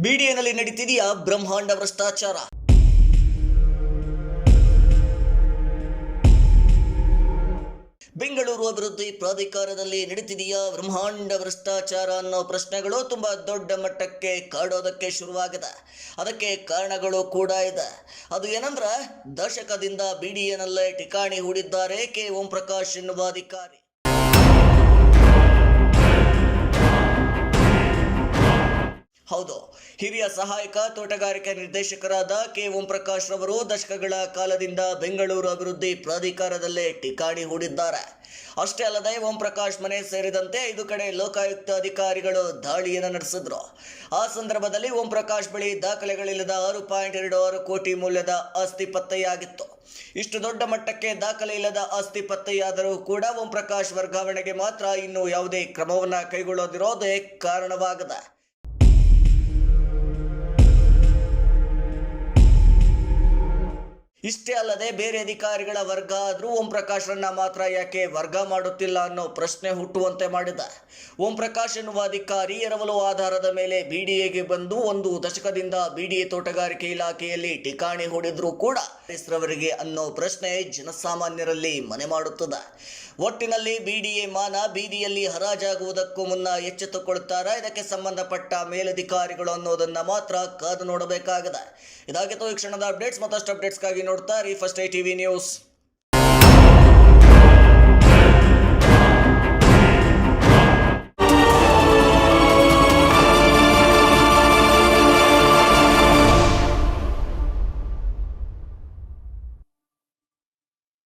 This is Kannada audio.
ಬಿಡಿಎನಲ್ಲಿ ನಡೀತಿದೆಯಾ ಬ್ರಹ್ಮಾಂಡ ಭ್ರಷ್ಟಾಚಾರ? ಬೆಂಗಳೂರು ಅಭಿವೃದ್ಧಿ ಪ್ರಾಧಿಕಾರದಲ್ಲಿ ನಡೀತಿದೆಯಾ ಬ್ರಹ್ಮಾಂಡ ಭ್ರಷ್ಟಾಚಾರ ಅನ್ನೋ ಪ್ರಶ್ನೆಗಳು ತುಂಬಾ ದೊಡ್ಡ ಮಟ್ಟಕ್ಕೆ ಕಾಡೋದಕ್ಕೆ ಶುರುವಾಗಿದೆ. ಅದಕ್ಕೆ ಕಾರಣಗಳು ಕೂಡ ಇದೆ. ಅದು ಏನಂದ್ರೆ, ದಶಕದಿಂದ ಬಿಡಿಎನಲ್ಲೇ ಠಿಕಾಣಿ ಹೂಡಿದ್ದಾರೆ ಕೆ ಓಂ ಪ್ರಕಾಶ್ ಎನ್ನುವ ಅಧಿಕಾರಿ. ಹೌದು. ಹಿರಿಯ ಸಹಾಯಕ, ತೋಟಗಾರಿಕೆ ನಿರ್ದೇಶಕರಾದ ಕೆ. ಓಂ ಪ್ರಕಾಶ್ ರವರು ದಶಕಗಳ ಕಾಲದಿಂದ ಬೆಂಗಳೂರು ಅಭಿವೃದ್ಧಿ ಪ್ರಾಧಿಕಾರದಲ್ಲೇ ಟಿಕಾಣಿ ಹೂಡಿದ್ದಾರೆ. ಅಷ್ಟೇ ಅಲ್ಲದೆ ಓಂ ಪ್ರಕಾಶ್ ಮನೆ ಸೇರಿದಂತೆ ಐದು ಕಡೆ ಲೋಕಾಯುಕ್ತ ಅಧಿಕಾರಿಗಳು ದಾಳಿಯನ್ನು ನಡೆಸಿದ್ರು. ಆ ಸಂದರ್ಭದಲ್ಲಿ ಓಂ ಪ್ರಕಾಶ್ ಬಳಿ ದಾಖಲೆಗಳಿಲ್ಲದ ಆರು ಪಾಯಿಂಟ್ ಎರಡು ಆರು ಕೋಟಿ ಮೌಲ್ಯದ ಆಸ್ತಿ ಪತ್ತೆಯಾಗಿತ್ತು. ಇಷ್ಟು ದೊಡ್ಡ ಮಟ್ಟಕ್ಕೆ ದಾಖಲೆ ಇಲ್ಲದ ಆಸ್ತಿ ಪತ್ತೆಯಾದರೂ ಕೂಡ ಓಂ ಪ್ರಕಾಶ್ ವರ್ಗಾವಣೆಗೆ ಮಾತ್ರ ಇನ್ನೂ ಯಾವುದೇ ಕ್ರಮವನ್ನು ಕೈಗೊಳ್ಳೋದಿರೋದೇ ಕಾರಣವಾಗಿದೆ. ಇಷ್ಟೇ ಅಲ್ಲದೆ ಬೇರೆ ಅಧಿಕಾರಿಗಳ ವರ್ಗ ಆದರೂ ಓಂ ಪ್ರಕಾಶ್ರನ್ನ ಮಾತ್ರ ಯಾಕೆ ವರ್ಗ ಮಾಡುತ್ತಿಲ್ಲ ಅನ್ನೋ ಪ್ರಶ್ನೆ ಹುಟ್ಟುವಂತೆ ಮಾಡಿದ. ಓಂ ಪ್ರಕಾಶ್ ಎನ್ನುವ ಅಧಿಕಾರಿ ಎರವಲು ಆಧಾರದ ಮೇಲೆ ಬಿಡಿಎಗೆ ಬಂದು ಒಂದು ದಶಕದಿಂದ ಬಿಡಿಎ ತೋಟಗಾರಿಕೆ ಇಲಾಖೆಯಲ್ಲಿ ಠಿಕಾಣಿ ಹೂಡಿದ್ರೂ ಕೂಡ ರವರಿಗೆ ಅನ್ನೋ ಪ್ರಶ್ನೆ ಜನಸಾಮಾನ್ಯರಲ್ಲಿ ಮನೆ ಮಾಡುತ್ತದೆ. ಒಟ್ಟಿನಲ್ಲಿ ಬಿಡಿಎ ಮಾನ ಬೀದಿಯಲ್ಲಿ ಹರಾಜಾಗುವುದಕ್ಕೂ ಮುನ್ನ ಎಚ್ಚೆತ್ತುಕೊಳ್ಳುತ್ತಾರೆ ಇದಕ್ಕೆ ಸಂಬಂಧಪಟ್ಟ ಮೇಲಧಿಕಾರಿಗಳು ಅನ್ನೋದನ್ನ ಮಾತ್ರ ಕಾದು ನೋಡಬೇಕಾಗಿದೆ. ಇದಾಗಿತ್ತು ಈ ಕ್ಷಣದ ಅಪ್ಡೇಟ್ಸ್. ಮತ್ತಷ್ಟು ಅಪ್ಡೇಟ್ಸ್ಗಾಗಿ ನೋಡ್ತಾ ರೀ ಫಸ್ಟ್ ಐ ಟಿವಿ ನ್ಯೂಸ್